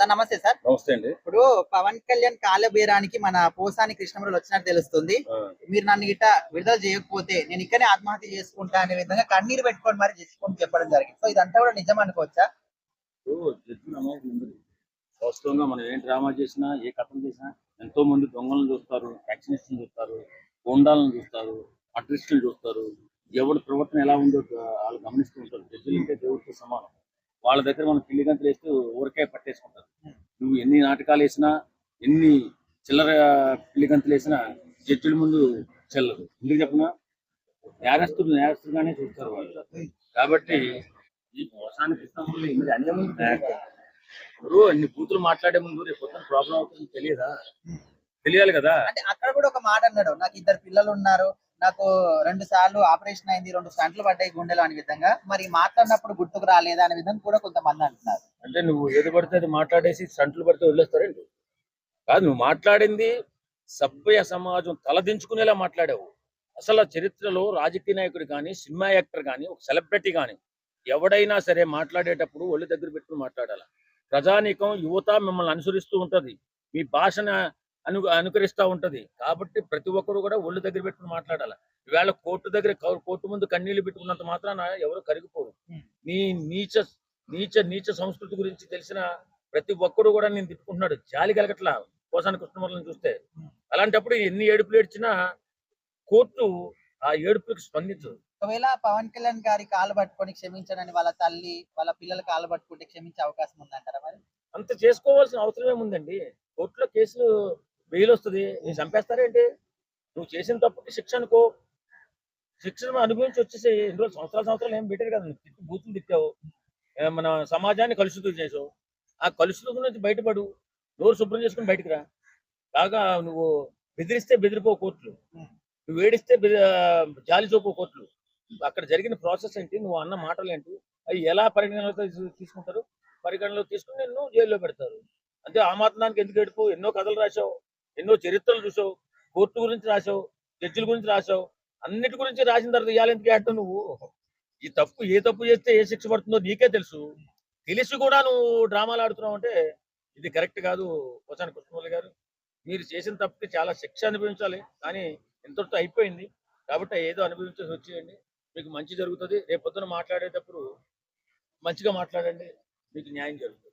Sir నమస్తే sir. నమస్తే అండి. ఇప్పుడు పవన్ కళ్యాణ్ కాలబేరానికి మన పోసాని కృష్ణమురళి వచ్చినట్టు తెలుస్తుంది. మీరు నన్ను గిట్ట విడుదల చేయకపోతే నేను ఇక్కడే ఆత్మహత్య చేసుకుంటా అనే విధంగా కన్నీరు పెట్టుకొని మరి చేసుకొని చెప్పడం జరిగింది. సో ఇదంతా కూడా నిజం అనుకోవచ్చా. వాస్తవంగా మనం ఏం డ్రామా చేసినా ఏ కథం చేసినా ఎంతో మంది దొంగలను చూస్తారు వ్యాక్సినేషన్ చూస్తారు గోండాలను చూస్తారు అట్రిస్టులు చూస్తారు. ఎవరి ప్రవర్తన ఎలా ఉందో వాళ్ళు గమనిస్తూ ఉంటారు. జడ్జిలు దేవుడితో సమానం. వాళ్ళ దగ్గర మనం పిల్లి గంతులు వేస్తూ ఊరికే పట్టేసుకుంటారు నువ్వు ఎన్ని నాటకాలు వేసినా ఎన్ని చిల్లర పిల్లి గంతులు వేసినా జడ్జిల ముందు చెల్లదు. ఎందుకు చెప్పనా? నేరస్తులు నేరస్తులుగానే చూస్తారు వాళ్ళు. కాబట్టి ఈ మోసానికి ఇస్తాము ఇది ఇప్పుడు అన్ని బూతులు మాట్లాడే ముందు రేపు కొత్త ప్రాబ్లం అవుతుంది తెలియదా? తెలియాలి కదా. అంటే అక్కడ కూడా ఒక మాట అన్నాడు. నాకు ఇద్దరు పిల్లలు ఉన్నారు. నాకు రెండు సార్లు ఆపరేషన్ అయింది రెండు స్టంట్లు పడ్డాయి గుండెలు అనే విధంగా. మరి మాట్లాడినప్పుడు గుర్తుకు రాలేదా అనే విధంగా కూడా కొంతమంది అంటున్నారు. అంటే నువ్వు ఏది పడితే అది మాట్లాడేసి స్టంట్లు పడితే వదిలేస్తారండి కాదు నువ్వు మాట్లాడింది సభ్య సమాజం తలదించుకునేలా మాట్లాడావు. అసలు చరిత్రలో రాజకీయ నాయకుడు కానీ సినిమా యాక్టర్ కానీ ఒక సెలబ్రిటీ కానీ ఎవడైనా సరే మాట్లాడేటప్పుడు ఒళ్ళు దగ్గర పెట్టుకుని మాట్లాడాలి? ప్రజానీకం యువత మిమ్మల్ని అనుసరిస్తూ ఉంటుంది. మీ భాషను అను అనుకరిస్తూ ఉంటది. కాబట్టి ప్రతి ఒక్కరు కూడా ఒళ్ళు దగ్గర పెట్టుకుని మాట్లాడాలి. ఈవేళ కోర్టు దగ్గర కోర్టు ముందు కన్నీళ్ళు పెట్టుకున్నంత మాత్రాన ఎవరు కరిగిపోరు. నీ నీచ నీచ నీచ సంస్కృతి గురించి తెలిసిన ప్రతి ఒక్కడు కూడా నేను తిట్టుకుంటున్నాడు. జాలి కలగట్లా కోసాని కృష్ణమూర్తిని చూస్తే. అలాంటప్పుడు ఎన్ని ఏడుపులు ఏడ్చినా కోర్టు ఆ ఏడుపులకు స్పందించదు. ఒకవేళ పవన్ కళ్యాణ్ గారి కాలు పట్టుకొని క్షమించడని వాళ్ళ తల్లి వాళ్ళ పిల్లల కాలు పట్టుకుంటే క్షమించే అవకాశం ఉందంటారా మరి? అంత చేసుకోవాల్సిన అవసరం ఏముందండి కోర్టులో కేసులు బెయిల్ వస్తుంది నేను చంపేస్తారేంటి నువ్వు చేసిన తప్పుకి శిక్ష అనుకో. శిక్షను అనుభవించి వచ్చేసి ఎన్ని రోజులు సంవత్సరాల సంవత్సరాలు ఏం పెట్టారు కదా? తిట్టి బూతులు తిట్టావు. మన సమాజాన్ని కలుషితం చేసావు. ఆ కలుషితం నుంచి బయటపడు. నోరు శుభ్రం చేసుకుని బయటకు రా. కాగా నువ్వు బెదిరిస్తే బెదిరిపో కోర్టులు. నువ్వు ఏడిస్తే ఆ, జాలి చూపు కోర్టులు. అక్కడ జరిగిన ప్రాసెస్ ఏంటి? నువ్వు అన్న మాటలు ఏంటి? అవి ఎలా పరిగణనలో తీసు- తీసుకుంటారు? పరిగణనలో తీసుకుని నిన్ను జైల్లో పెడతారు. అంటే ఆ మాత్రానికి ఎందుకు ఏడుపు? ఎన్నో కథలు రాసావు ఎన్నో చరిత్రలు చూసావు కోర్టు గురించి రాసావు జడ్జిల గురించి రాసావు అన్నిటి గురించి రాసిన తర్వాత ఇవాళ ఎందుకు నువ్వు? ఈ తప్పు ఏ తప్పు చేస్తే ఏ శిక్ష పడుతుందో నీకే తెలుసు. తెలిసి కూడా నువ్వు డ్రామాలు ఆడుతున్నావు అంటే ఇది కరెక్ట్ కాదు పోసాని కృష్ణమూర్తి గారు. మీరు చేసిన తప్పుకి చాలా శిక్ష అనుభవించాలి కానీ ఇంతటితో అయిపోయింది. కాబట్టి ఏదో అనుభవించాల్సి వచ్చేయండి. మీకు మంచి జరుగుతుంది. రేపు పొద్దున మాట్లాడేటప్పుడు మంచిగా మాట్లాడండి. మీకు న్యాయం జరుగుతుంది.